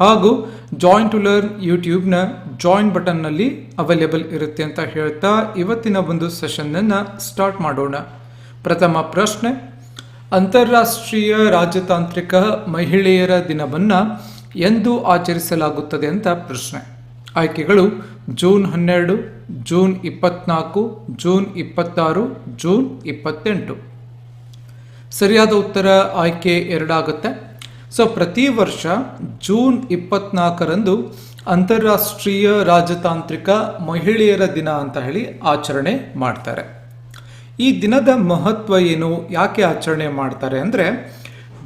ಹಾಗೂ join to learn ಯೂಟ್ಯೂಬ್ನ join ಬಟನ್ನಲ್ಲಿ ಅವೈಲೇಬಲ್ ಇರುತ್ತೆ ಅಂತ ಹೇಳ್ತಾ ಇವತ್ತಿನ ಒಂದು ಸೆಷನ್ನನ್ನು ಸ್ಟಾರ್ಟ್ ಮಾಡೋಣ. ಪ್ರಥಮ ಪ್ರಶ್ನೆ, ಅಂತಾರಾಷ್ಟ್ರೀಯ ರಾಜತಾಂತ್ರಿಕ ಮಹಿಳೆಯರ ದಿನವನ್ನು ಎಂದು ಆಚರಿಸಲಾಗುತ್ತದೆ ಅಂತ ಪ್ರಶ್ನೆ. ಆಯ್ಕೆಗಳು, ಜೂನ್ ಹನ್ನೆರಡು, ಜೂನ್ ಇಪ್ಪತ್ನಾಲ್ಕು, ಜೂನ್ ಇಪ್ಪತ್ತಾರು, ಜೂನ್ ಇಪ್ಪತ್ತೆಂಟು. ಸರಿಯಾದ ಉತ್ತರ ಆಯ್ಕೆ ಎರಡಾಗುತ್ತೆ. ಸೊ ಪ್ರತಿ ವರ್ಷ ಜೂನ್ ಇಪ್ಪತ್ನಾಲ್ಕರಂದು ಅಂತಾರಾಷ್ಟ್ರೀಯ ರಾಜತಾಂತ್ರಿಕ ಮಹಿಳೆಯರ ದಿನ ಅಂತ ಹೇಳಿ ಆಚರಣೆ ಮಾಡ್ತಾರೆ. ಈ ದಿನದ ಮಹತ್ವ ಏನು, ಯಾಕೆ ಆಚರಣೆ ಮಾಡ್ತಾರೆ ಅಂದರೆ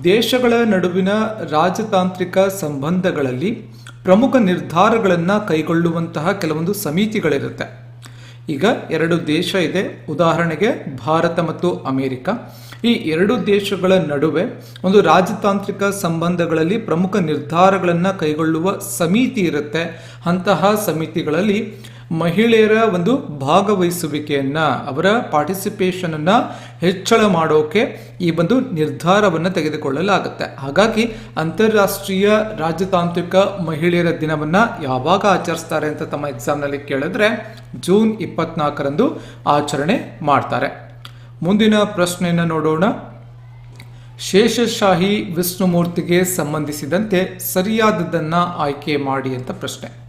ದೇಶಗಳ ನಡುವಿನ ರಾಜತಾಂತ್ರಿಕ ಸಂಬಂಧಗಳಲ್ಲಿ ಪ್ರಮುಖ ನಿರ್ಧಾರಗಳನ್ನು ಕೈಗೊಳ್ಳುವಂತಹ ಕೆಲವೊಂದು ಸಮಿತಿಗಳಿರುತ್ತೆ. ಈಗ ಎರಡು ದೇಶ ಇದೆ. ಉದಾಹರಣೆಗೆ ಭಾರತ ಮತ್ತು ಅಮೇರಿಕ. ಈ ಎರಡು ದೇಶಗಳ ನಡುವೆ ಒಂದು ರಾಜತಾಂತ್ರಿಕ ಸಂಬಂಧಗಳಲ್ಲಿ ಪ್ರಮುಖ ನಿರ್ಧಾರಗಳನ್ನು ಕೈಗೊಳ್ಳುವ ಸಮಿತಿ ಇರುತ್ತೆ. ಅಂತಹ ಸಮಿತಿಗಳಲ್ಲಿ ಮಹಿಳೆಯರ ಒಂದು ಭಾಗವಹಿಸುವಿಕೆಯನ್ನು, ಅವರ ಪಾರ್ಟಿಸಿಪೇಷನನ್ನು ಹೆಚ್ಚಳ ಮಾಡೋಕೆ ಈ ಒಂದು ನಿರ್ಧಾರವನ್ನು ತೆಗೆದುಕೊಳ್ಳಲಾಗುತ್ತೆ. ಹಾಗಾಗಿ ಅಂತಾರಾಷ್ಟ್ರೀಯ ರಾಜತಾಂತ್ರಿಕ ಮಹಿಳೆಯರ ದಿನವನ್ನು ಯಾವಾಗ ಆಚರಿಸ್ತಾರೆ ಅಂತ ತಮ್ಮ ಎಕ್ಸಾಮ್ನಲ್ಲಿ ಕೇಳಿದ್ರೆ ಜೂನ್ ಇಪ್ಪತ್ನಾಲ್ಕರಂದು ಆಚರಣೆ ಮಾಡ್ತಾರೆ. ಮುಂದಿನ ಪ್ರಶ್ನೆಯನ್ನು ನೋಡೋಣ. ಶೇಷಶಾಹಿ ವಿಷ್ಣುಮೂರ್ತಿಗೆ ಸಂಬಂಧಿಸಿದಂತೆ ಸರಿಯಾದದ್ದನ್ನು ಆಯ್ಕೆ ಮಾಡಿ ಅಂತ ಪ್ರಶ್ನೆ.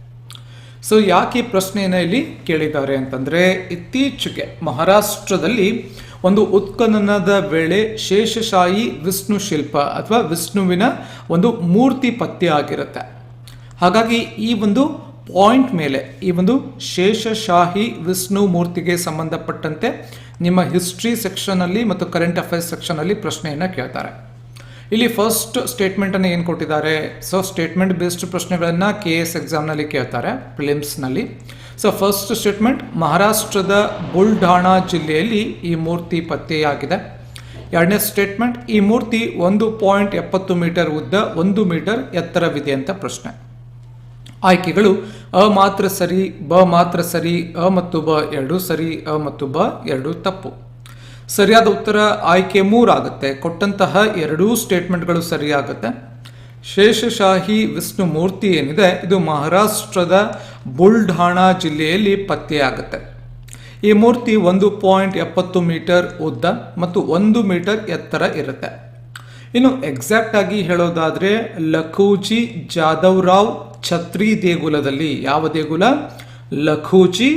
ಸೊ, ಯಾಕೆ ಪ್ರಶ್ನೆಯನ್ನು ಇಲ್ಲಿ ಕೇಳಿದ್ದಾರೆ ಅಂತಂದರೆ, ಇತ್ತೀಚೆಗೆ ಮಹಾರಾಷ್ಟ್ರದಲ್ಲಿ ಒಂದು ಉತ್ಖನನದ ವೇಳೆ ಶೇಷಶಾಹಿ ವಿಷ್ಣು ಶಿಲ್ಪ ಅಥವಾ ವಿಷ್ಣುವಿನ ಒಂದು ಮೂರ್ತಿ ಪತ್ತೆ ಆಗಿರುತ್ತೆ. ಹಾಗಾಗಿ ಈ ಒಂದು ಪಾಯಿಂಟ್ ಮೇಲೆ ಈ ಒಂದು ಶೇಷಶಾಹಿ ವಿಷ್ಣು ಮೂರ್ತಿಗೆ ಸಂಬಂಧಪಟ್ಟಂತೆ ನಿಮ್ಮ ಹಿಸ್ಟ್ರಿ ಸೆಕ್ಷನಲ್ಲಿ ಮತ್ತು ಕರೆಂಟ್ ಅಫೇರ್ಸ್ ಸೆಕ್ಷನಲ್ಲಿ ಪ್ರಶ್ನೆಯನ್ನು ಕೇಳ್ತಾರೆ. ಇಲ್ಲಿ ಫಸ್ಟ್ ಸ್ಟೇಟ್ಮೆಂಟನ್ನು ಏನು ಕೊಟ್ಟಿದ್ದಾರೆ? ಸೊ ಸ್ಟೇಟ್ಮೆಂಟ್ ಬೇಸ್ಡ್ ಪ್ರಶ್ನೆಗಳನ್ನು ಕೆ ಎಸ್ ಎಕ್ಸಾಮ್ನಲ್ಲಿ ಕೇಳ್ತಾರೆ ಪ್ರಿಲಿಮ್ಸ್ನಲ್ಲಿ ಸೊ ಫಸ್ಟ್ ಸ್ಟೇಟ್ಮೆಂಟ್ ಮಹಾರಾಷ್ಟ್ರದ ಬುಲ್ಢಾಣಾ ಜಿಲ್ಲೆಯಲ್ಲಿ ಈ ಮೂರ್ತಿ ಪತ್ತೆಯಾಗಿದೆ. ಎರಡನೇ ಸ್ಟೇಟ್ಮೆಂಟ್ ಈ ಮೂರ್ತಿ ಒಂದು ಪಾಯಿಂಟ್ ಎಪ್ಪತ್ತು ಮೀಟರ್ ಉದ್ದ ಒಂದು ಮೀಟರ್ ಎತ್ತರವಿದೆ ಅಂತ ಪ್ರಶ್ನೆ. ಆಯ್ಕೆಗಳು ಅ ಮಾತ್ರ ಸರಿ, ಬ ಮಾತ್ರ ಸರಿ, ಅ ಮತ್ತು ಬ ಎರಡು ಸರಿ, ಅ ಮತ್ತು ಬ ಎರಡು ತಪ್ಪು. ಸರಿಯಾದ ಉತ್ತರ ಆಯ್ಕೆ ಮೂರಾಗುತ್ತೆ ಕೊಟ್ಟಂತಹ ಎರಡೂ ಸ್ಟೇಟ್ಮೆಂಟ್ಗಳು ಸರಿಯಾಗುತ್ತೆ. ಶೇಷಶಾಹಿ ವಿಷ್ಣು ಮೂರ್ತಿ ಏನಿದೆ, ಇದು ಮಹಾರಾಷ್ಟ್ರದ ಬುಲ್ಢಾಣಾ ಜಿಲ್ಲೆಯಲ್ಲಿ ಪತ್ತೆಯಾಗುತ್ತೆ. ಈ ಮೂರ್ತಿ ಒಂದು ಪಾಯಿಂಟ್ ಎಪ್ಪತ್ತು ಮೀಟರ್ ಉದ್ದ ಮತ್ತು ಒಂದು ಮೀಟರ್ ಎತ್ತರ ಇರುತ್ತೆ. ಇನ್ನು ಎಕ್ಸಾಕ್ಟ್ ಆಗಿ ಹೇಳೋದಾದ್ರೆ ಲಖೂಜಿ ಜಾಧವ್ರಾವ್ ಛತ್ರಿ ದೇಗುಲದಲ್ಲಿ ಯಾವ ದೇಗುಲ? ಲಖೂಜಿ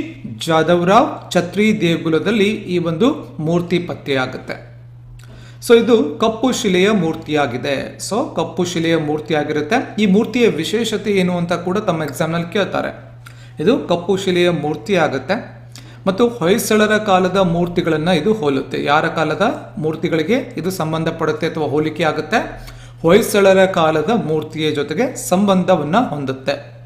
ಜಾಧವ್ರಾವ್, ಛತ್ರಿ ದೇಗುಲದಲ್ಲಿ ಈ ಒಂದು ಮೂರ್ತಿ ಪತ್ತೆಯಾಗುತ್ತೆ. ಸೊ ಇದು ಕಪ್ಪು ಶಿಲೆಯ ಮೂರ್ತಿಯಾಗಿದೆ. ಸೊ ಕಪ್ಪು ಶಿಲೆಯ ಮೂರ್ತಿಯಾಗಿರುತ್ತೆ. ಈ ಮೂರ್ತಿಯ ವಿಶೇಷತೆ ಏನು ಅಂತ ಕೂಡ ತಮ್ಮ ಎಕ್ಸಾಮ್ನಲ್ಲಿ ಕೇಳ್ತಾರೆ. ಇದು ಕಪ್ಪು ಶಿಲೆಯ ಮೂರ್ತಿ ಆಗುತ್ತೆ ಮತ್ತು ಹೊಯ್ಸಳರ ಕಾಲದ ಮೂರ್ತಿಗಳನ್ನು ಇದು ಹೋಲುತ್ತೆ. ಯಾರ ಕಾಲದ ಮೂರ್ತಿಗಳಿಗೆ ಇದು ಸಂಬಂಧಪಡುತ್ತೆ ಅಥವಾ ಹೋಲಿಕೆ ಆಗುತ್ತೆ? ಹೊಯ್ಸಳರ ಕಾಲದ ಮೂರ್ತಿಯ ಜೊತೆಗೆ ಸಂಬಂಧವನ್ನು ಹೊಂದುತ್ತೆ.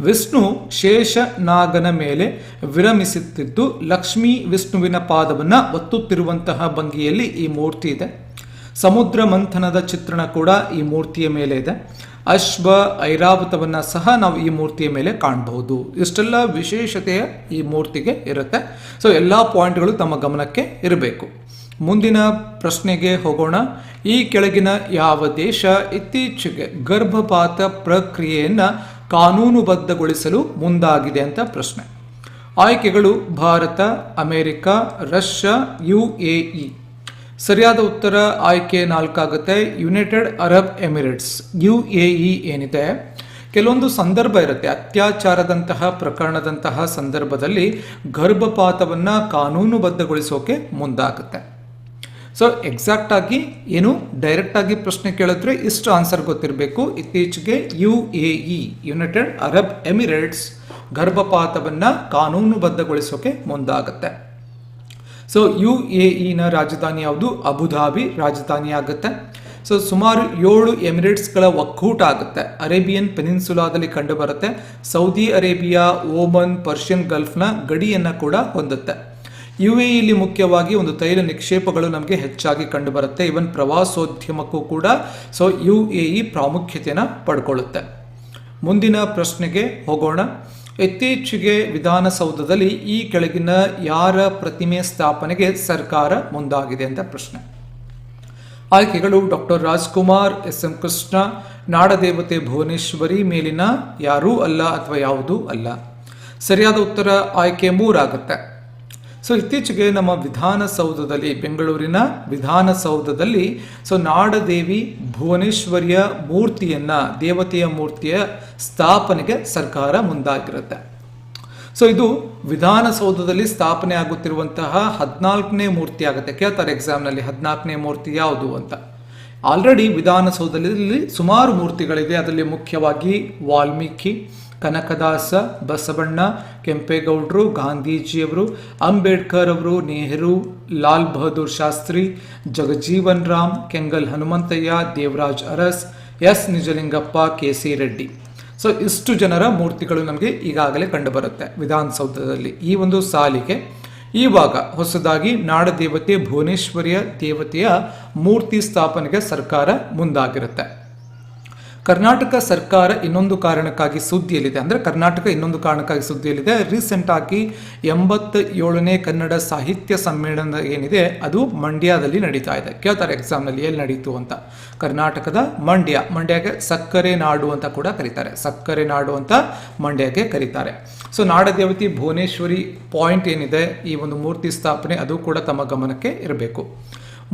ವಿಷ್ಣು ಶೇಷನಾಗನ ಮೇಲೆ ವಿರಮಿಸುತ್ತಿದ್ದು ಲಕ್ಷ್ಮೀ ವಿಷ್ಣುವಿನ ಪಾದವನ್ನು ಒತ್ತುತ್ತಿರುವಂತಹ ಭಂಗಿಯಲ್ಲಿ ಈ ಮೂರ್ತಿ ಇದೆ. ಸಮುದ್ರ ಮಂಥನದ ಚಿತ್ರಣ ಕೂಡ ಈ ಮೂರ್ತಿಯ ಮೇಲೆ ಇದೆ. ಅಶ್ವ, ಐರಾವತವನ್ನು ಸಹ ನಾವು ಈ ಮೂರ್ತಿಯ ಮೇಲೆ ಕಾಣಬಹುದು. ಇಷ್ಟೆಲ್ಲ ವಿಶೇಷತೆಯ ಈ ಮೂರ್ತಿಗೆ ಇರುತ್ತೆ. ಸೊ ಎಲ್ಲ ಪಾಯಿಂಟ್ಗಳು ತಮ್ಮ ಗಮನಕ್ಕೆ ಇರಬೇಕು. ಮುಂದಿನ ಪ್ರಶ್ನೆಗೆ ಹೋಗೋಣ. ಈ ಕೆಳಗಿನ ಯಾವ ದೇಶ ಇತ್ತೀಚೆಗೆ ಗರ್ಭಪಾತ ಪ್ರಕ್ರಿಯೆಯನ್ನು ಕಾನೂನುಬದ್ಧಗೊಳಿಸಲು ಮುಂದಾಗಿದೆ ಅಂತ ಪ್ರಶ್ನೆ. ಆಯ್ಕೆಗಳು Bharat, America, Russia U A E ಸರಿಯಾದ ಉತ್ತರ ಆಯ್ಕೆ ನಾಲ್ಕಾಗುತ್ತೆ. United Arab Emirates U A E ಏನಿದೆ? ಕೆಲವೊಂದು ಸಂದರ್ಭ ಇರುತ್ತೆ. ಅತ್ಯಾಚಾರದಂತಹ, ಪ್ರಕರಣದಂತಹ ಸಂದರ್ಭದಲ್ಲಿ ಗರ್ಭಪಾತವನ್ನು ಕಾನೂನುಬದ್ಧಗೊಳಿಸೋಕೆ ಮುಂದಾಗುತ್ತೆ. ಸೊ ಎಕ್ಸಾಕ್ಟ್ ಆಗಿ ಏನು ಡೈರೆಕ್ಟ್ ಆಗಿ ಪ್ರಶ್ನೆ ಕೇಳಿದ್ರೆ ಇಷ್ಟು ಆನ್ಸರ್ ಗೊತ್ತಿರಬೇಕು. ಇತ್ತೀಚೆಗೆ U A E United Arab Emirates ಗರ್ಭಪಾತವನ್ನು ಕಾನೂನುಬದ್ಧಗೊಳಿಸೋಕೆ ಮುಂದಾಗುತ್ತೆ. ಸೊ ಯು ಎ ಇನ ರಾಜಧಾನಿ ಯಾವುದು? ಅಬುಧಾಬಿ ರಾಜಧಾನಿ ಆಗುತ್ತೆ. ಸೊ ಸುಮಾರು ಏಳು ಎಮಿರೇಟ್ಸ್ಗಳ ಒಕ್ಕೂಟ ಆಗುತ್ತೆ. ಅರೇಬಿಯನ್ ಪೆನಿನ್ಸುಲಾದಲ್ಲಿ ಕಂಡುಬರುತ್ತೆ. ಸೌದಿ ಅರೇಬಿಯಾ ಓಮನ್ ಪರ್ಷಿಯನ್ ಗಲ್ಫ್ನ ಗಡಿಯನ್ನು ಕೂಡ ಹೊಂದುತ್ತೆ. ಯು ಎ ಇಲ್ಲಿ ಮುಖ್ಯವಾಗಿ ಒಂದು ತೈಲ ನಿಕ್ಷೇಪಗಳು ನಮಗೆ ಹೆಚ್ಚಾಗಿ ಕಂಡುಬರುತ್ತೆ. ಇವನ್ ಪ್ರವಾಸೋದ್ಯಮಕ್ಕೂ ಕೂಡ. ಸೊ ಯು ಎ ಇ ಪ್ರಾಮುಖ್ಯತೆಯನ್ನು ಪಡ್ಕೊಳ್ಳುತ್ತೆ. ಮುಂದಿನ ಪ್ರಶ್ನೆಗೆ ಹೋಗೋಣ. ಇತ್ತೀಚೆಗೆ ವಿಧಾನಸೌಧದಲ್ಲಿ ಈ ಕೆಳಗಿನ ಯಾರ ಪ್ರತಿಮೆ ಸ್ಥಾಪನೆಗೆ ಸರ್ಕಾರ ಮುಂದಾಗಿದೆ ಅಂತ ಪ್ರಶ್ನೆ. ಆಯ್ಕೆಗಳು doctor Rajkumar S M Krishna, ನಾಡದೇವತೆ Bhuvaneshwari ಮೇಲಿನ ಯಾರೂ ಅಲ್ಲ ಅಥವಾ ಯಾವುದೂ ಅಲ್ಲ. ಸರಿಯಾದ ಉತ್ತರ ಆಯ್ಕೆ ಮೂರಾಗುತ್ತೆ. ಸೊ ಇತ್ತೀಚೆಗೆ ನಮ್ಮ ವಿಧಾನಸೌಧದಲ್ಲಿ, ಬೆಂಗಳೂರಿನ ವಿಧಾನಸೌಧದಲ್ಲಿ ಸೊ ನಾಡದೇವಿ ಭುವನೇಶ್ವರಿಯ ಮೂರ್ತಿಯನ್ನ, ದೇವತೆಯ ಮೂರ್ತಿಯ ಸ್ಥಾಪನೆಗೆ ಸರ್ಕಾರ ಮುಂದಾಗಿರುತ್ತೆ. ಸೊ ಇದು ವಿಧಾನಸೌಧದಲ್ಲಿ ಸ್ಥಾಪನೆ ಆಗುತ್ತಿರುವಂತಹ ಹದಿನಾಲ್ಕನೇ ಮೂರ್ತಿ ಆಗುತ್ತೆ. ಕೇಳ್ತಾರೆ ಎಕ್ಸಾಮ್ನಲ್ಲಿ ಹದಿನಾಲ್ಕನೇ ಮೂರ್ತಿ ಯಾವುದು ಅಂತ. ಆಲ್ರೆಡಿ ವಿಧಾನಸೌಧದಲ್ಲಿ ಸುಮಾರು ಮೂರ್ತಿಗಳಿದೆ. ಅದರಲ್ಲಿ ಮುಖ್ಯವಾಗಿ ವಾಲ್ಮೀಕಿ ಕನಕದಾಸ, ಬಸವಣ್ಣ, ಕೆಂಪೇಗೌಡರು, ಗಾಂಧೀಜಿಯವರು, ಅಂಬೇಡ್ಕರ್ ಅವರು, Nehru, Lal Bahadur Shastri, Jagjivan Ram, Kengal Hanumanthaiah, Devaraj Urs, S Nijalingappa K C Reddy. So ಇಷ್ಟು ಜನರ ಮೂರ್ತಿಗಳು ನಮಗೆ ಈಗಾಗಲೇ ಕಂಡುಬರುತ್ತೆ ವಿಧಾನಸೌಧದಲ್ಲಿ ಈ ಒಂದು ಸಾಲಿಗೆ. ಇವಾಗ ಹೊಸದಾಗಿ ನಾಡದೇವತೆ ಭುವನೇಶ್ವರಿಯ ದೇವತೆಯ ಮೂರ್ತಿ ಸ್ಥಾಪನೆಗೆ ಸರ್ಕಾರ ಮುಂದಾಗಿರುತ್ತೆ. ಕರ್ನಾಟಕ ಸರ್ಕಾರ ಇನ್ನೊಂದು ಕಾರಣಕ್ಕಾಗಿ ಸುದ್ದಿಯಲ್ಲಿದೆ. ಅಂದರೆ ಕರ್ನಾಟಕ ಇನ್ನೊಂದು ಕಾರಣಕ್ಕಾಗಿ ಸುದ್ದಿಯಲ್ಲಿದೆ. ರೀಸೆಂಟ್ ಆಗಿ ಎಂಬತ್ತ ಏಳನೇ ಕನ್ನಡ ಸಾಹಿತ್ಯ ಸಮ್ಮೇಳನ ಏನಿದೆ, ಅದು ಮಂಡ್ಯದಲ್ಲಿ ನಡೀತಾ ಇದೆ. ಕೇಳ್ತಾರೆ ಎಕ್ಸಾಮ್ನಲ್ಲಿ ಎಲ್ಲಿ ನಡೀತು ಅಂತ. ಕರ್ನಾಟಕದ ಮಂಡ್ಯ. ಮಂಡ್ಯಗೆ ಸಕ್ಕರೆ ನಾಡು ಅಂತ ಕೂಡ ಕರೀತಾರೆ. ಸಕ್ಕರೆ ನಾಡು ಅಂತ ಮಂಡ್ಯಗೆ ಕರೀತಾರೆ. ಸೊ, ನಾಡದೇವತಿ ಭುವನೇಶ್ವರಿ ಪಾಯಿಂಟ್ ಏನಿದೆ, ಈ ಒಂದು ಮೂರ್ತಿ ಸ್ಥಾಪನೆ, ಅದು ಕೂಡ ತಮ್ಮ ಗಮನಕ್ಕೆ ಇರಬೇಕು.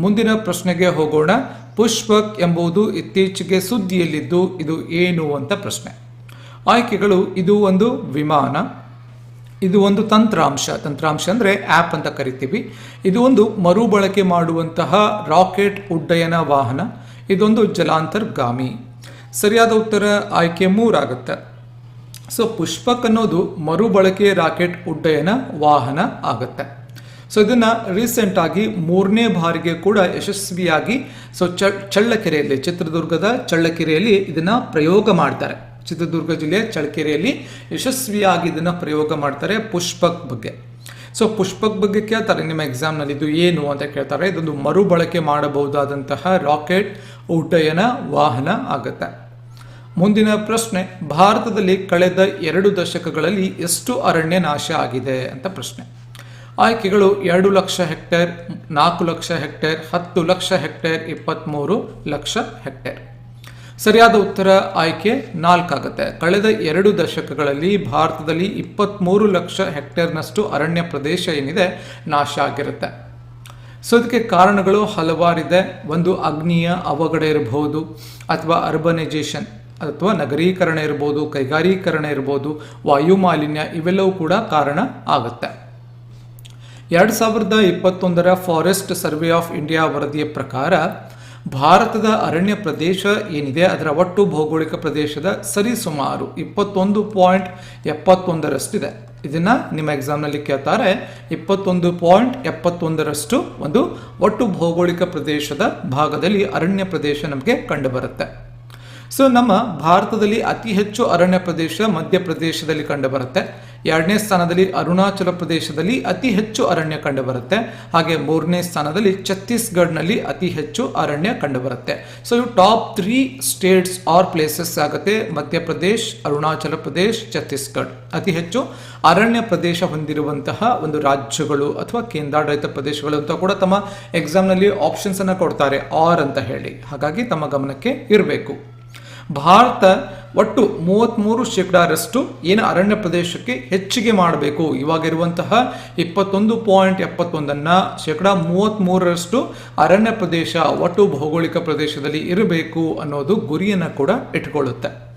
ಮುಂದಿನ ಪ್ರಶ್ನೆಗೆ ಹೋಗೋಣ. ಪುಷ್ಪಕ್ ಎಂಬುದು ಇತ್ತೀಚೆಗೆ ಸುದ್ದಿಯಲ್ಲಿದ್ದು ಇದು ಏನು ಅಂತ ಪ್ರಶ್ನೆ. ಆಯ್ಕೆಗಳು, ಇದು ಒಂದು ವಿಮಾನ, ಇದು ಒಂದು ತಂತ್ರಾಂಶ. ತಂತ್ರಾಂಶ ಅಂದರೆ ಆ್ಯಪ್ ಅಂತ ಕರಿತೀವಿ. ಇದು ಒಂದು ಮರುಬಳಕೆ ಮಾಡುವಂತಹ ರಾಕೆಟ್ ಉಡ್ಡಯನ ವಾಹನ. ಇದೊಂದು ಜಲಾಂತರ್ಗಾಮಿ. ಸರಿಯಾದ ಉತ್ತರ ಆಯ್ಕೆ ಮೂರಾಗುತ್ತೆ. ಸೊ, ಪುಷ್ಪಕ್ ಅನ್ನೋದು ಮರುಬಳಕೆ ರಾಕೆಟ್ ಉಡ್ಡಯನ ವಾಹನ ಆಗುತ್ತೆ. ಸೊ ಇದನ್ನ ರೀಸೆಂಟ್ ಆಗಿ ಮೂರನೇ ಬಾರಿಗೆ ಕೂಡ ಯಶಸ್ವಿಯಾಗಿ ಸೊ ಚಳ್ಳಕೆರೆಯಲ್ಲಿ, ಚಿತ್ರದುರ್ಗದ ಚಳ್ಳಕೆರೆಯಲ್ಲಿ ಇದನ್ನ ಪ್ರಯೋಗ ಮಾಡ್ತಾರೆ. ಚಿತ್ರದುರ್ಗ ಜಿಲ್ಲೆಯ ಚಳ್ಳಕೆರೆಯಲ್ಲಿ ಯಶಸ್ವಿಯಾಗಿ ಇದನ್ನ ಪ್ರಯೋಗ ಮಾಡ್ತಾರೆ ಪುಷ್ಪಕ್ ಬಗ್ಗೆ. ಸೊ ಪುಷ್ಪಕ್ ಬಗ್ಗೆ ಕೇಳ್ತಾರೆ, ನಿಮ್ಮ ಎಕ್ಸಾಮ್ನಲ್ಲಿ ಇದು ಏನು ಅಂತ ಕೇಳ್ತಾರೆ. ಇದೊಂದು ಮರುಬಳಕೆ ಮಾಡಬಹುದಾದಂತಹ ರಾಕೆಟ್ ಉಡ್ಡಯನ, ವಾಹನ ಆಗುತ್ತೆ. ಮುಂದಿನ ಪ್ರಶ್ನೆ, ಭಾರತದಲ್ಲಿ ಕಳೆದ ಎರಡು ದಶಕಗಳಲ್ಲಿ ಎಷ್ಟು ಅರಣ್ಯ ನಾಶ ಆಗಿದೆ ಅಂತ ಪ್ರಶ್ನೆ. ಆಯ್ಕೆಗಳು ಎರಡು ಲಕ್ಷ ಹೆಕ್ಟೇರ್, ನಾಲ್ಕು ಲಕ್ಷ ಹೆಕ್ಟೇರ್, ಹತ್ತು ಲಕ್ಷ ಹೆಕ್ಟೇರ್ ಇಪ್ಪತ್ತ್ಮೂರು ಲಕ್ಷ ಹೆಕ್ಟೇರ್. ಸರಿಯಾದ ಉತ್ತರ ಆಯ್ಕೆ ನಾಲ್ಕಾಗುತ್ತೆ. ಕಳೆದ ಎರಡು ದಶಕಗಳಲ್ಲಿ ಭಾರತದಲ್ಲಿ ಇಪ್ಪತ್ತ್ಮೂರು ಲಕ್ಷ ಹೆಕ್ಟೇರ್ನಷ್ಟು ಅರಣ್ಯ ಪ್ರದೇಶ ಏನಿದೆ, ನಾಶ ಆಗಿರುತ್ತೆ. ಸೊ, ಇದಕ್ಕೆ ಕಾರಣಗಳು ಹಲವಾರಿದೆ. ಒಂದು ಅಗ್ನಿಯ ಅವಘಡ ಇರಬಹುದು ಅಥವಾ ಅರ್ಬನೈಜೇಷನ್ ಅಥವಾ ನಗರೀಕರಣ ಇರ್ಬೋದು, ಕೈಗಾರೀಕರಣ ಇರ್ಬೋದು, ವಾಯು ಮಾಲಿನ್ಯ ಇವೆಲ್ಲವೂ ಕೂಡ ಕಾರಣ ಆಗುತ್ತೆ. ಎರಡು ಸಾವಿರದ ಇಪ್ಪತ್ತೊಂದರ ಫಾರೆಸ್ಟ್ ಸರ್ವೆ ಆಫ್ ಇಂಡಿಯಾ ವರದಿಯ ಪ್ರಕಾರ, ಭಾರತದ ಅರಣ್ಯ ಪ್ರದೇಶ ಏನಿದೆ, ಅದರ ಒಟ್ಟು ಭೌಗೋಳಿಕ ಪ್ರದೇಶದ ಸರಿಸುಮಾರು ಇಪ್ಪತ್ತೊಂದು ಪಾಯಿಂಟ್ ಎಪ್ಪತ್ತೊಂದರಷ್ಟಿದೆ. ಇದನ್ನ ನಿಮ್ಮ ಎಕ್ಸಾಮ್ನಲ್ಲಿ ಕೇಳ್ತಾರೆ, ಇಪ್ಪತ್ತೊಂದು ಪಾಯಿಂಟ್ ಎಪ್ಪತ್ತೊಂದರಷ್ಟು ಒಂದು ಒಟ್ಟು ಭೌಗೋಳಿಕ ಪ್ರದೇಶದ ಭಾಗದಲ್ಲಿ ಅರಣ್ಯ ಪ್ರದೇಶ ನಮಗೆ ಕಂಡುಬರುತ್ತೆ. ಸೊ ನಮ್ಮ ಭಾರತದಲ್ಲಿ ಅತಿ ಹೆಚ್ಚು ಅರಣ್ಯ ಪ್ರದೇಶ ಮಧ್ಯಪ್ರದೇಶದಲ್ಲಿ ಕಂಡುಬರುತ್ತೆ. ಎರಡನೇ ಸ್ಥಾನದಲ್ಲಿ ಅರುಣಾಚಲ ಪ್ರದೇಶದಲ್ಲಿ ಅತಿ ಹೆಚ್ಚು ಅರಣ್ಯ ಕಂಡುಬರುತ್ತೆ. ಹಾಗೆ ಮೂರನೇ ಸ್ಥಾನದಲ್ಲಿ ಛತ್ತೀಸ್ಗಢ್ನಲ್ಲಿ ಅತಿ ಹೆಚ್ಚು ಅರಣ್ಯ ಕಂಡುಬರುತ್ತೆ. ಸೊ ಇವು top three states are places ಆಗುತ್ತೆ. ಮಧ್ಯಪ್ರದೇಶ, ಅರುಣಾಚಲ ಪ್ರದೇಶ್, ಛತ್ತೀಸ್ಗಢ್. ಅತಿ ಹೆಚ್ಚು ಅರಣ್ಯ ಪ್ರದೇಶ ಹೊಂದಿರುವಂತಹ ಒಂದು ರಾಜ್ಯಗಳು ಅಥವಾ ಕೇಂದ್ರಾಡಳಿತ ಪ್ರದೇಶಗಳು ಅಂತ ಕೂಡ ತಮ್ಮ ಎಕ್ಸಾಮ್ನಲ್ಲಿ ಆಪ್ಷನ್ಸ್ ಅನ್ನು ಕೊಡ್ತಾರೆ. ಆರ್ ಅಂತ ಹೇಳಿ. ಹಾಗಾಗಿ ತಮ್ಮ ಗಮನಕ್ಕೆ ಇರಬೇಕು. ಭಾರತ ಒಟ್ಟು ಮೂವತ್ತ್ಮೂರು ಶೇಕಡಾರಷ್ಟು ಏನು ಅರಣ್ಯ ಪ್ರದೇಶಕ್ಕೆ ಹೆಚ್ಚಿಗೆ ಮಾಡಬೇಕು. ಇವಾಗಿರುವಂತಹ ಇಪ್ಪತ್ತೊಂದು ಪಾಯಿಂಟ್ ಎಪ್ಪತ್ತೊಂದನ್ನು ಶೇಕಡ ಮೂವತ್ತ್ಮೂರರಷ್ಟು ಅರಣ್ಯ ಪ್ರದೇಶ ಒಟ್ಟು ಭೌಗೋಳಿಕ ಪ್ರದೇಶದಲ್ಲಿ ಇರಬೇಕು ಅನ್ನೋದು ಗುರಿಯನ್ನು ಕೂಡ ಇಟ್ಕೊಳ್ಳುತ್ತೆ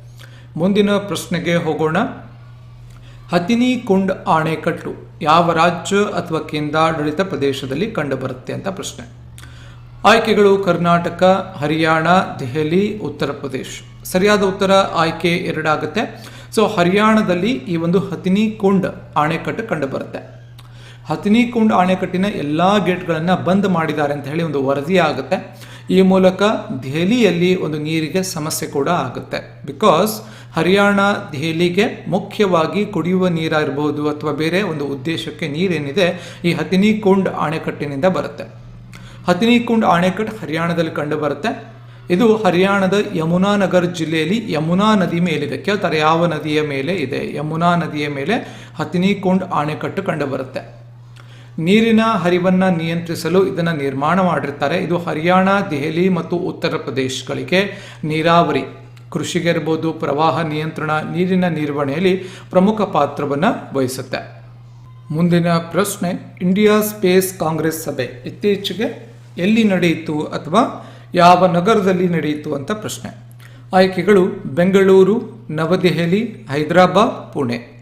ಮುಂದಿನ ಪ್ರಶ್ನೆಗೆ ಹೋಗೋಣ. ಹತಿನಿ ಕುಂಡ್ ಆಣೆಕಟ್ಟು ಯಾವ ರಾಜ್ಯ ಅಥವಾ ಕೇಂದ್ರಾಡಳಿತ ಪ್ರದೇಶದಲ್ಲಿ ಕಂಡುಬರುತ್ತೆ ಅಂತ ಪ್ರಶ್ನೆ. ಆಯ್ಕೆಗಳು ಕರ್ನಾಟಕ, ಹರಿಯಾಣ, ದೆಹಲಿ, ಉತ್ತರ ಪ್ರದೇಶ್. ಸರಿಯಾದ ಉತ್ತರ ಆಯ್ಕೆ ಎರಡಾಗುತ್ತೆ. ಸೊ ಹರಿಯಾಣದಲ್ಲಿ ಈ ಒಂದು ಹತಿನಿ ಕುಂಡ್ ಆಣೆಕಟ್ಟು ಕಂಡುಬರುತ್ತೆ. ಹತಿನಿ ಕುಂಡ್ ಆಣೆಕಟ್ಟಿನ ಎಲ್ಲ ಗೇಟ್ಗಳನ್ನು ಬಂದ್ ಮಾಡಿದ್ದಾರೆ ಅಂತ ಹೇಳಿ ಒಂದು ವರದಿ ಆಗುತ್ತೆ. ಈ ಮೂಲಕ ದೆಹಲಿಯಲ್ಲಿ ಒಂದು ನೀರಿಗೆ ಸಮಸ್ಯೆ ಕೂಡ ಆಗುತ್ತೆ. ಬಿಕಾಸ್ ಹರಿಯಾಣ ದೆಹಲಿಗೆ ಮುಖ್ಯವಾಗಿ ಕುಡಿಯುವ ನೀರಾಗಿರ್ಬೋದು ಅಥವಾ ಬೇರೆ ಒಂದು ಉದ್ದೇಶಕ್ಕೆ ನೀರೇನಿದೆ, ಈ ಹತಿನಿ ಕುಂಡ್ ಆಣೆಕಟ್ಟಿನಿಂದ ಬರುತ್ತೆ. ಹತಿನಿ ಕುಂಡ್ ಆಣೆಕಟ್ಟು ಹರಿಯಾಣದಲ್ಲಿ ಕಂಡು ಬರುತ್ತೆ ಇದು ಹರಿಯಾಣದ ಯಮುನಾ ನಗರ್ ಜಿಲ್ಲೆಯಲ್ಲಿ ಯಮುನಾ ನದಿ ಮೇಲಿದೆ ಕೇಳ್ತಾರೆ ಯಾವ ನದಿಯ ಮೇಲೆ ಇದೆ? ಯಮುನಾ ನದಿಯ ಮೇಲೆ ಹತಿನಿಕೊಂಡ್ ಆಣೆಕಟ್ಟು ಕಂಡು ಬರುತ್ತೆ ನೀರಿನ ಹರಿವನ್ನು ನಿಯಂತ್ರಿಸಲು ಇದನ್ನು ನಿರ್ಮಾಣ ಮಾಡಿರ್ತಾರೆ. ಇದು ಹರಿಯಾಣ, ದೆಹಲಿ ಮತ್ತು ಉತ್ತರ ಪ್ರದೇಶಗಳಿಗೆ ನೀರಾವರಿ, ಕೃಷಿಗೆ ಇರ್ಬೋದು, ಪ್ರವಾಹ ನಿಯಂತ್ರಣ, ನೀರಿನ ನಿರ್ವಹಣೆಯಲ್ಲಿ ಪ್ರಮುಖ ಪಾತ್ರವನ್ನು ವಹಿಸುತ್ತೆ. ಮುಂದಿನ ಪ್ರಶ್ನೆ, ಇಂಡಿಯಾ ಸ್ಪೇಸ್ ಕಾಂಗ್ರೆಸ್ ಸಭೆ ಇತ್ತೀಚೆಗೆ ಎಲ್ಲಿ ನಡೆಯಿತು ಅಥವಾ ಯಾವ ನಗರದಲ್ಲಿ ನಡೆಯಿತು ಅಂತ ಪ್ರಶ್ನೆ. ಆಯ್ಕೆಗಳು ಬೆಂಗಳೂರು, ನವದೆಹಲಿ, ಹೈದರಾಬಾದ್, ಪುಣೆ.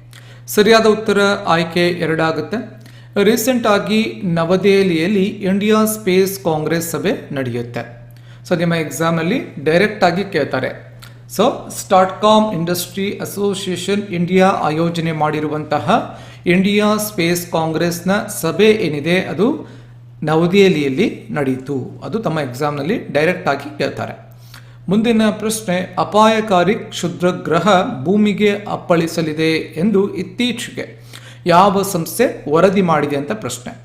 ಸರಿಯಾದ ಉತ್ತರ ಆಯ್ಕೆ ಎರಡಾಗುತ್ತೆ. ರೀಸೆಂಟ್ ಆಗಿ ನವದೆಹಲಿಯಲ್ಲಿ ಇಂಡಿಯಾ ಸ್ಪೇಸ್ ಕಾಂಗ್ರೆಸ್ ಸಭೆ ನಡೆಯುತ್ತೆ. ಸೊ ನಿಮ್ಮ ಎಕ್ಸಾಮಲ್ಲಿ ಡೈರೆಕ್ಟ್ ಆಗಿ ಕೇಳ್ತಾರೆ. So satcom industry association India ಆಯೋಜನೆ ಮಾಡಿರುವಂತಹ ಇಂಡಿಯಾ ಸ್ಪೇಸ್ ಕಾಂಗ್ರೆಸ್ನ ಸಭೆ ಏನಿದೆ? ಅದು ನವದೆಹಲಿಯಲ್ಲಿ ನಡೆಯಿತು. ಅದು ತಮ್ಮ ಎಕ್ಸಾಮ್ನಲ್ಲಿ ಡೈರೆಕ್ಟ್ ಆಗಿ ಕೇಳ್ತಾರೆ ಮುಂದಿನ ಪ್ರಶ್ನೆ, ಅಪಾಯಕಾರಿ ಕ್ಷುದ್ರ ಗ್ರಹ ಭೂಮಿಗೆ ಅಪ್ಪಳಿಸಲಿದೆ ಎಂದು ಇತ್ತೀಚೆಗೆ ಯಾವ ಸಂಸ್ಥೆ ವರದಿ ಮಾಡಿದೆ ಅಂತ ಪ್ರಶ್ನೆ.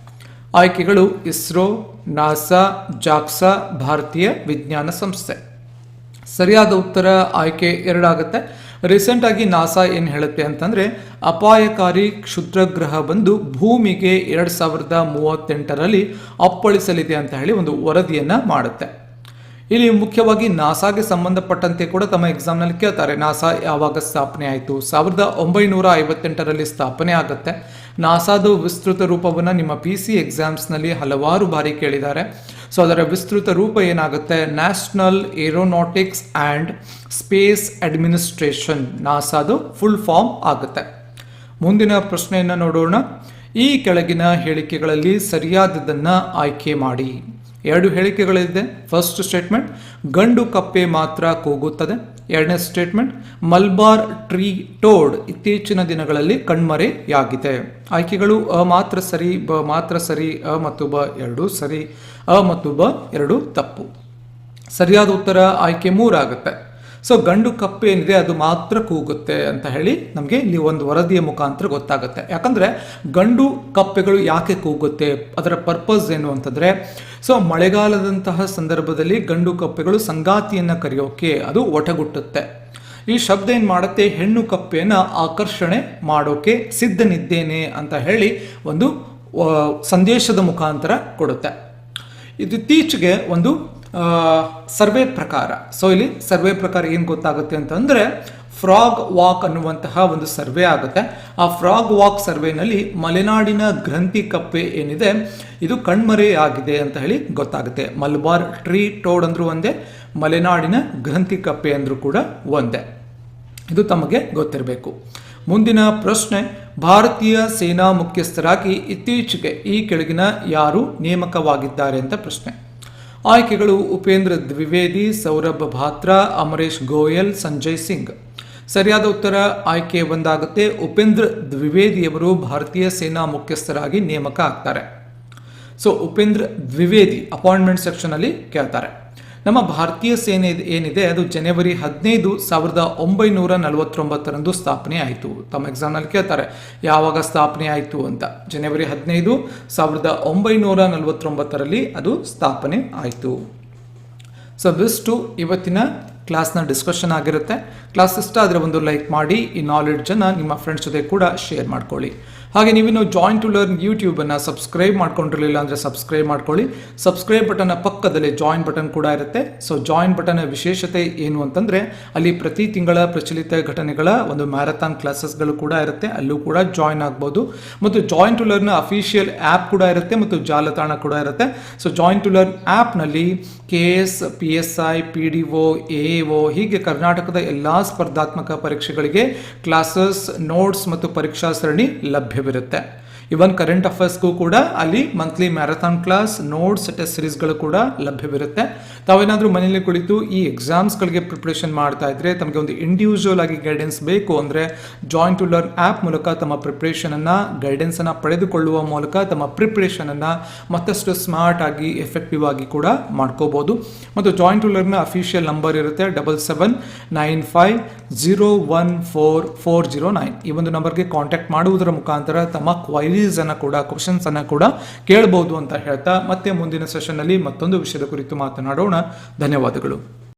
ಆಯ್ಕೆಗಳು ಇಸ್ರೋ, ನಾಸಾ, ಜಾಕ್ಸಾ, ಭಾರತೀಯ ವಿಜ್ಞಾನ ಸಂಸ್ಥೆ. ಸರಿಯಾದ ಉತ್ತರ ಆಯ್ಕೆ ಎರಡಾಗುತ್ತೆ. ರೀಸೆಂಟ್ ಆಗಿ ನಾಸಾ ಏನು ಹೇಳುತ್ತೆ ಅಂತಂದ್ರೆ, ಅಪಾಯಕಾರಿ ಕ್ಷುದ್ರಗ್ರಹ ಬಂದು ಭೂಮಿಗೆ ಎರಡು ಸಾವಿರದ ಮೂವತ್ತೆಂಟರಲ್ಲಿ ಅಪ್ಪಳಿಸಲಿದೆ ಅಂತ ಹೇಳಿ ಒಂದು ವರದಿಯನ್ನ ಮಾಡುತ್ತೆ. ಇಲ್ಲಿ ಮುಖ್ಯವಾಗಿ ನಾಸಾಗೆ ಸಂಬಂಧಪಟ್ಟಂತೆ ಕೂಡ ತಮ್ಮ ಎಕ್ಸಾಮ್ನಲ್ಲಿ ಕೇಳ್ತಾರೆ, ನಾಸಾ ಯಾವಾಗ ಸ್ಥಾಪನೆ ಆಯಿತು? ಸಾವಿರದ ಒಂಬೈನೂರ ಐವತ್ತೆಂಟರಲ್ಲಿ ಸ್ಥಾಪನೆ ಆಗುತ್ತೆ. ನಾಸಾದ ವಿಸ್ತೃತ ರೂಪವನ್ನು ನಿಮ್ಮ ಪಿ ಸಿ ಎಕ್ಸಾಮ್ಸ್ನಲ್ಲಿ ಹಲವಾರು ಬಾರಿ ಕೇಳಿದ್ದಾರೆ. ಸೊ ಅದರ ವಿಸ್ತೃತ ರೂಪ ಏನಾಗುತ್ತೆ? National aeronautics and space administration ನಾಸಾದು full form ಆಗುತ್ತೆ. ಮುಂದಿನ ಪ್ರಶ್ನೆಯನ್ನು ನೋಡೋಣ. ಈ ಕೆಳಗಿನ ಹೇಳಿಕೆಗಳಲ್ಲಿ ಸರಿಯಾದದನ್ನು ಆಯ್ಕೆ ಮಾಡಿ. ಎರಡು ಹೇಳಿಕೆಗಳಿದೆ. ಫಸ್ಟ್ ಸ್ಟೇಟ್ಮೆಂಟ್ ಗಂಡು ಕಪ್ಪೆ ಮಾತ್ರ ಕೂಗುತ್ತದೆ. ಎರಡನೇ ಸ್ಟೇಟ್ಮೆಂಟ್ ಮಲ್ಬಾರ್ ಟ್ರೀ ಟೋಡ್ ಇತ್ತೀಚಿನ ದಿನಗಳಲ್ಲಿ ಕಣ್ಮರೆಯಾಗಿದೆ. ಆಯ್ಕೆಗಳು ಅ ಮಾತ್ರ ಸರಿ, ಬ ಮಾತ್ರ ಸರಿ, ಅ ಮತ್ತು ಬ ಎರಡು ಸರಿ, ಅ ಮತ್ತು ಬ ಎರಡು ತಪ್ಪು. ಸರಿಯಾದ ಉತ್ತರ ಆಯ್ಕೆ ಮೂರಾಗುತ್ತೆ. ಸೊ ಗಂಡು ಕಪ್ಪೆ ಏನಿದೆ, ಅದು ಮಾತ್ರ ಕೂಗುತ್ತೆ ಅಂತ ಹೇಳಿ ನಮಗೆ ಇಲ್ಲಿ ಒಂದು ವರದಿಯ ಮುಖಾಂತರ ಗೊತ್ತಾಗುತ್ತೆ. ಯಾಕಂದರೆ ಗಂಡು ಕಪ್ಪೆಗಳು ಯಾಕೆ ಕೂಗುತ್ತೆ, ಅದರ ಪರ್ಪಸ್ ಏನು ಅಂತಂದ್ರೆ ಸೊ ಮಳೆಗಾಲದಂತಹ ಸಂದರ್ಭದಲ್ಲಿ ಗಂಡು ಕಪ್ಪೆಗಳು ಸಂಗಾತಿಯನ್ನು ಕರೆಯೋಕೆ ಅದು ಒಟಗುಟ್ಟುತ್ತೆ. ಈ ಶಬ್ದ ಏನು ಮಾಡುತ್ತೆ? ಹೆಣ್ಣು ಕಪ್ಪೆಯನ್ನು ಆಕರ್ಷಣೆ ಮಾಡೋಕೆ ಸಿದ್ಧನಿದ್ದೇನೆ ಅಂತ ಹೇಳಿ ಒಂದು ಸಂದೇಶದ ಮುಖಾಂತರ ಕೊಡುತ್ತೆ. ಇದು ಇತ್ತೀಚೆಗೆ ಒಂದು ಸರ್ವೆ ಪ್ರಕಾರ. ಸೊ ಇಲ್ಲಿ ಸರ್ವೆ ಪ್ರಕಾರ ಏನು ಗೊತ್ತಾಗುತ್ತೆ ಅಂತಂದ್ರೆ ಫ್ರಾಗ್ ವಾಕ್ ಅನ್ನುವಂತಹ ಒಂದು ಸರ್ವೆ ಆಗುತ್ತೆ. ಆ ಫ್ರಾಗ್ ವಾಕ್ ಸರ್ವೆನಲ್ಲಿ ಮಲೆನಾಡಿನ ಗ್ರಂಥಿ ಕಪ್ಪೆ ಏನಿದೆ, ಇದು ಕಣ್ಮರೆಯಾಗಿದೆ ಅಂತ ಹೇಳಿ ಗೊತ್ತಾಗುತ್ತೆ. ಮಲ್ಬಾರ್ ಟ್ರೀ ಟೋಡ್ ಅಂದರೂ ಒಂದೇ, ಮಲೆನಾಡಿನ ಗ್ರಂಥಿ ಕಪ್ಪೆ ಅಂದ್ರೂ ಕೂಡ ಒಂದೇ. ಇದು ತಮಗೆ ಗೊತ್ತಿರಬೇಕು. ಮುಂದಿನ ಪ್ರಶ್ನೆ, ಭಾರತೀಯ ಸೇನಾ ಮುಖ್ಯಸ್ಥರಾಗಿ ಇತ್ತೀಚೆಗೆ ಈ ಕೆಳಗಿನ ಯಾರು ನೇಮಕವಾಗಿದ್ದಾರೆ ಅಂತ ಪ್ರಶ್ನೆ. ಆಯ್ಕೆಗಳು ಉಪೇಂದ್ರ ದ್ವಿವೇದಿ, ಸೌರಭ್ ಭಾತ್ರಾ, ಅಮರೇಶ್ ಗೋಯಲ್, ಸಂಜಯ್ ಸಿಂಗ್. ಸರಿಯಾದ ಉತ್ತರ ಆಯ್ಕೆ ಒಂದಾಗುತ್ತೆ. ಉಪೇಂದ್ರ ದ್ವಿವೇದಿಯವರು ಭಾರತೀಯ ಸೇನಾ ಮುಖ್ಯಸ್ಥರಾಗಿ ನೇಮಕ ಆಗ್ತಾರೆ. ಸೊ ಉಪೇಂದ್ರ ದ್ವಿವೇದಿ ಅಪಾಯಿಂಟ್ಮೆಂಟ್ ಸೆಕ್ಷನಲ್ಲಿ ಕೇಳ್ತಾರೆ. ನಮ್ಮ ಭಾರತೀಯ ಸೇನೆ ಏನಿದೆ, ಅದು ಜನವರಿ ಹದಿನೈದು ಸಾವಿರದ ಒಂಬೈನೂರ ನಲವತ್ತೊಂಬತ್ತರಂದು ಸ್ಥಾಪನೆ ಆಯಿತು. ತಮ್ಮ ಎಕ್ಸಾಮ್ನಲ್ಲಿ ಕೇಳ್ತಾರೆ, ಯಾವಾಗ ಸ್ಥಾಪನೆ ಆಯಿತು ಅಂತ. ಜನವರಿ ಹದಿನೈದು ಸಾವಿರದ ಒಂಬೈನೂರ ನಲವತ್ತೊಂಬತ್ತರಲ್ಲಿ ಅದು ಸ್ಥಾಪನೆ ಆಯಿತು. ಸೊ ದಿಷ್ಟು ಇವತ್ತಿನ ಕ್ಲಾಸ್ನ ಡಿಸ್ಕಷನ್ ಆಗಿರುತ್ತೆ. ಕ್ಲಾಸ್ ಇಷ್ಟ ಆದರೆ ಒಂದು ಲೈಕ್ ಮಾಡಿ ಈ ನಾಲೆಡ್ಜನ್ನು ನಿಮ್ಮ ಫ್ರೆಂಡ್ಸ್ ಜೊತೆ ಕೂಡ ಶೇರ್ ಮಾಡ್ಕೊಳ್ಳಿ. ಹಾಗೆ ನೀವಿನ್ನು ಜಾಯಿನ್ ಟು ಲರ್ನ್ ಯೂಟ್ಯೂಬನ್ನು ಸಬ್ಸ್ಕ್ರೈಬ್ ಮಾಡ್ಕೊಂಡಿರಲಿಲ್ಲ ಅಂದರೆ ಸಬ್ಸ್ಕ್ರೈಬ್ ಮಾಡ್ಕೊಳ್ಳಿ. ಸಬ್ಸ್ಕ್ರೈಬ್ ಬಟನ್ನ ಪಕ್ಕದಲ್ಲಿ ಜಾಯಿನ್ ಬಟನ್ ಕೂಡ ಇರುತ್ತೆ. ಸೊ ಜಾಯಿನ್ ಬಟನ್ ವಿಶೇಷತೆ ಏನು ಅಂತಂದರೆ, ಅಲ್ಲಿ ಪ್ರತಿ ತಿಂಗಳ ಪ್ರಚಲಿತ ಘಟನೆಗಳ ಒಂದು ಮ್ಯಾರಥಾನ್ ಕ್ಲಾಸಸ್ಗಳು ಕೂಡ ಇರುತ್ತೆ. ಅಲ್ಲೂ ಕೂಡ ಜಾಯಿನ್ ಆಗ್ಬೋದು. ಮತ್ತು join to learn official app ಕೂಡ ಇರುತ್ತೆ ಮತ್ತು ಜಾಲತಾಣ ಕೂಡ ಇರುತ್ತೆ. ಸೊ ಜಾಯಿನ್ ಟು ಲರ್ನ್ ಆ್ಯಪ್ನಲ್ಲಿ K S P S I P D O A O ಹೀಗೆ ಕರ್ನಾಟಕದ ಎಲ್ಲ ಸ್ಪರ್ಧಾತ್ಮಕ ಪರೀಕ್ಷೆಗಳಿಗೆ ಕ್ಲಾಸಸ್ ನೋಟ್ಸ್ ಮತ್ತು ಪರೀಕ್ಷಾ ಸರಣಿ ಲಭ್ಯವಿರುತ್ತೆ ಇವನ್ ಕರೆಂಟ್ ಅಫೇರ್ಸ್ಗೂ ಕೂಡ ಅಲ್ಲಿ monthly marathon class notes test ಸಿರೀಸ್ಗಳು ಕೂಡ ಲಭ್ಯವಿರುತ್ತೆ. ತಾವೇನಾದರೂ ಮನೆಯಲ್ಲಿ ಕುಳಿತು ಈ ಎಕ್ಸಾಮ್ಸ್ಗಳಿಗೆ ಪ್ರಿಪ್ರೇಷನ್ ಮಾಡ್ತಾ ಇದ್ರೆ, ತಮಗೆ ಒಂದು ಇಂಡಿವಿಜುವಲ್ ಆಗಿ ಗೈಡೆನ್ಸ್ ಬೇಕು ಅಂದರೆ ಜಾಯಿಂಟ್ ಟು ಲರ್ನ್ ಆ್ಯಪ್ ಮೂಲಕ ತಮ್ಮ ಪ್ರಿಪ್ರೇಷನನ್ನು ಗೈಡೆನ್ಸನ್ನು ಪಡೆದುಕೊಳ್ಳುವ ಮೂಲಕ ತಮ್ಮ ಪ್ರಿಪ್ರೇಷನನ್ನು ಮತ್ತಷ್ಟು ಸ್ಮಾರ್ಟ್ ಆಗಿ ಎಫೆಕ್ಟಿವ್ ಆಗಿ ಕೂಡ ಮಾಡ್ಕೋಬೋದು. ಮತ್ತು join to learn official number ಇರುತ್ತೆ double seven nine five zero one four four zero nine ಈ ಒಂದು ನಂಬರ್ಗೆ ಕಾಂಟ್ಯಾಕ್ಟ್ ಮಾಡುವುದರ ಮುಖಾಂತರ ತಮ್ಮ ಕ್ವೈರೀಸ್ ಅನ್ನು ಕೂಡ ಕ್ವಶನ್ಸ್ ಅನ್ನು ಕೂಡ ಕೇಳಬಹುದು ಅಂತ ಹೇಳ್ತಾ ಮತ್ತೆ ಮುಂದಿನ ಸೆಷನ್ನಲ್ಲಿ ಮತ್ತೊಂದು ವಿಷಯದ ಕುರಿತು ಮಾತನಾಡೋಣ. ಧನ್ಯವಾದಗಳು.